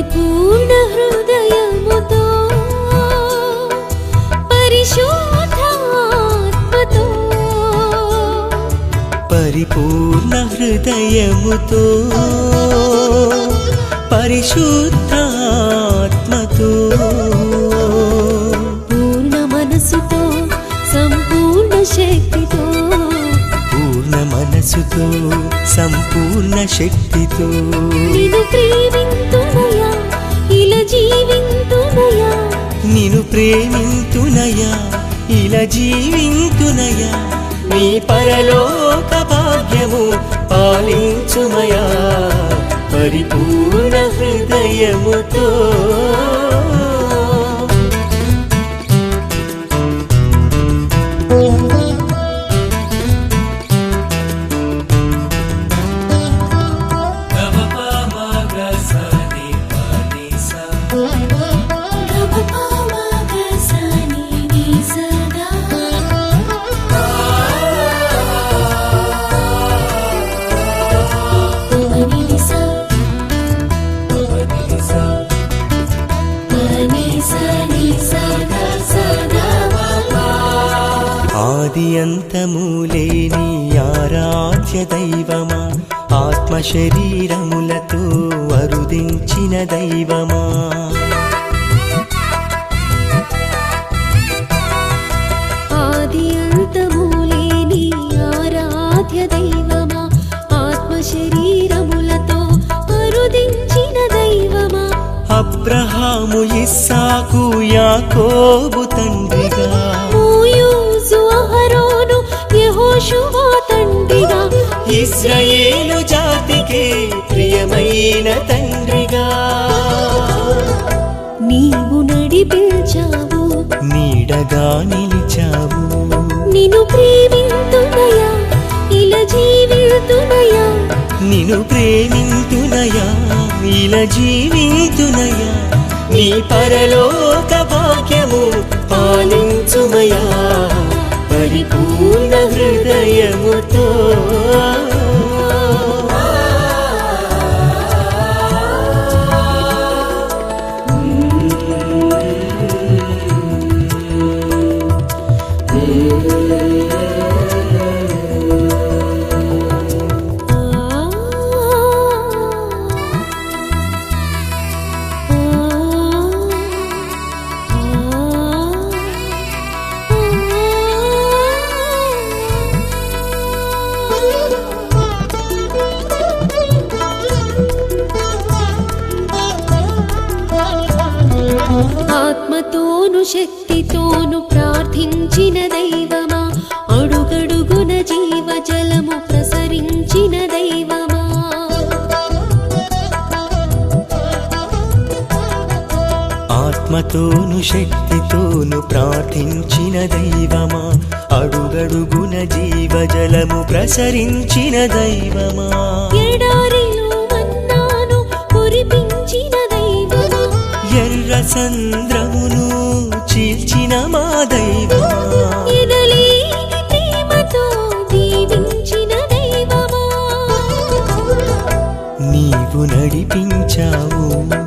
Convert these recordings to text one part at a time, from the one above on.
పరిపూర్ణ హృదయముతో పరిశుద్ధాత్మతో పరిపూర్ణ హృదయముతో పరిశుద్ధాత్మతో పూర్ణ మనసుతో సంపూర్ణ శక్తితో పూర్ణ మనసుతో సంపూర్ణ శక్తితో నిన్ను ఇలా జీవింతునయా? నిను ప్రేమింతునయా? ఇలా జీవింతునయా? నీ పరలోక భాగ్యము పాలించుమయా? పరిపూర్ణ హృదయముతో ఆదింతములేని ఆరాధ్య దైవమా? ఆత్మ శరీరములతో అరుదించిన దైవమా? అబ్రహాము ఇస్సాకు యాకోబు తండ్రిగా. తండ్రిగా. ఇస్రాయేలు జాతికి ప్రియమైన తండ్రిగా. నీవు నడిపించావు. నీడగా నిలిచావు. నిన్ను ప్రేమింతునయా ఇలా జీవితునయా. నిన్ను ప్రేమింతునయా ఇలా జీవితునయా నీ పరలోక భాగ్యము పాలించుమయా పరిపూర్ణ హృదయముతో శక్తితోను ప్రార్థించిన దైవమా? అడుగడుగున జీవ జలము ప్రసరించిన దైవమా? ఆత్మతోను శక్తితోను ప్రార్థించిన దైవమా? అడుగడుగున జీవజలము ప్రసరించిన దైవమా? ఎడారిలో మన్నాను కురిపించిన దైవమా? ఎర్ర సంద్రమును చీల్చిన మా దైవమా? నీవు నడిపించావు.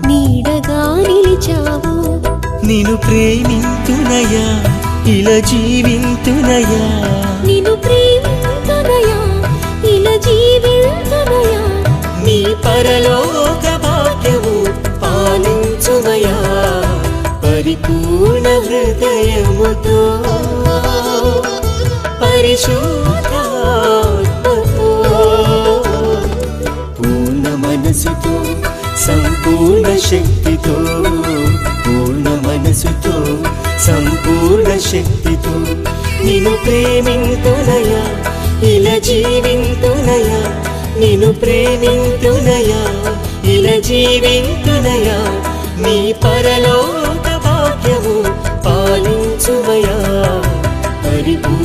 నీడగా నిలిచావు. నిన్ను ప్రేమింతునయా? ఇలా జీవింతునయా? నిన్ను ప్రేమింతునయా పరిశుద్ధాత్మతో పూర్ణ మనసుతో సంపూర్ణ శక్తితో పూర్ణ మనసుతో సంపూర్ణ శక్తితో నిన్ను ప్రేమింతునయా ఇలా జీవింతునయా నిన్ను ప్రేమింతునయా ఇలా జీవింతునయా నీ పరలోక భాగ్యము పాలించుమయా పరిపూర్ణ